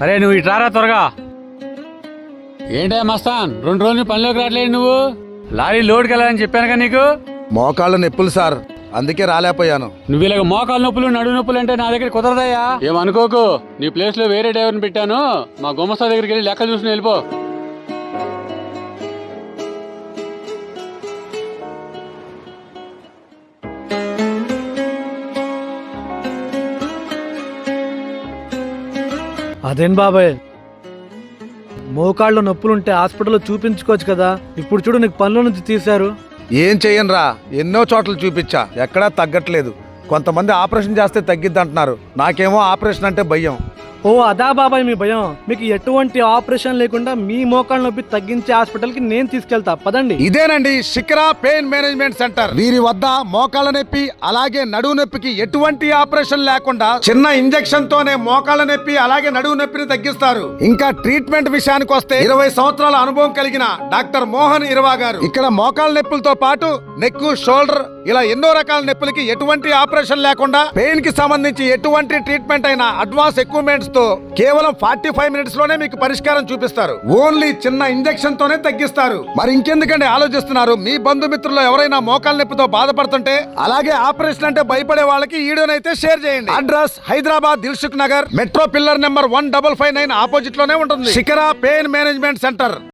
అరే నువ్వు ఇటు రారా త్వరగా. ఏంటే మస్తాన్? రెండు రోజులు పనిలోకి రావట్లేదు నువ్వు? లారీ లోడ్కి వెళ్ళాలని చెప్పానుగా నీకు? మోకాళ్ళ నొప్పులు సార్. అందుకే రాలేకపోయాను. నువ్వు ఇలాగ మోకాలు నొప్పులు నడుము నొప్పులు అంటే నా దగ్గర కుదరదయ్యా? ఏమనుకోకు. నీ ప్లేస్లో వేరే డ్రైవర్ని పెట్టాను. మా గుమస్తా దగ్గరికి వెళ్ళి లెక్క చూసుకుని వెళ్ళిపో. అదేం బాబాయ్? మోకాళ్ళు నొప్పులుంటే హాస్పిటల్లో చూపించుకోవచ్చు కదా. ఇప్పుడు చూడు నీకు పనుల నుంచి తీశారు. ఏం చెయ్యనురా? ఎన్నో చోట్ల చూపించా. ఎక్కడా తగ్గట్లేదు. కొంతమంది ఆపరేషన్ చేస్తే తగ్గిద్ది అంటున్నారు నాకేమో ఆపరేషన్ అంటే భయం. ఓ అదా బాబాయ్ మీ భయం. మీకు ఎటువంటి ఆపరేషన్ లేకుండా మీ మోకాళ్ళ నొప్పి తగ్గించే హాస్పిటల్కి నేను తీసుకెళ్తా. పదండి. ఇదేనండి శిఖరా పెయిన్ మేనేజ్మెంట్ సెంటర్. వీరి వద్ద మోకాళ్ళ నొప్పి అలాగే నడువు నొప్పికి ఎటువంటి ఆపరేషన్ లేకుండా చిన్న ఇంజెక్షన్ తోనే మోకాళ్ళ నొప్పి అలాగే నడువు నొప్పిని తగ్గిస్తారు. ఇంకా ట్రీట్మెంట్ విషయానికి వస్తే ఇరవై సంవత్సరాల అనుభవం కలిగిన డాక్టర్ మోహన్ ఇరవా గారు. ఇక్కడ మోకాళ్ళ నొప్పులతో పాటు నెక్ షోల్డర్ ఇలా ఎన్నో రకాల నొప్పులకి ఎటువంటి ఆపరేషన్ లేకుండా పెయిన్కి సంబంధించి ఎటువంటి ట్రీట్మెంట్ అయినా అడ్వాన్స్ ఎక్విప్మెంట్స్ తో కేవలం ఫార్టీ ఫైవ్ మినిట్స్లోనే మీకు పరిష్కారం చూపిస్తారు. ఓన్లీ చిన్న ఇంజెక్షన్ తోనే తగ్గిస్తారు. మరి ఇంకెందుకండి ఆలోచిస్తున్నారు? మీ బంధుమిత్రులు ఎవరైనా మోకాల నొప్పితో బాధపడుతుంటే అలాగే ఆపరేషన్ అంటే భయపడే వాళ్ళకి వీడియోనైతే షేర్ చేయండి. Address Hyderabad Dilsukh Nagar metro pillar number one double five nine ఆపోజిట్లోనే ఉంటుంది. Shikhara pain management centre.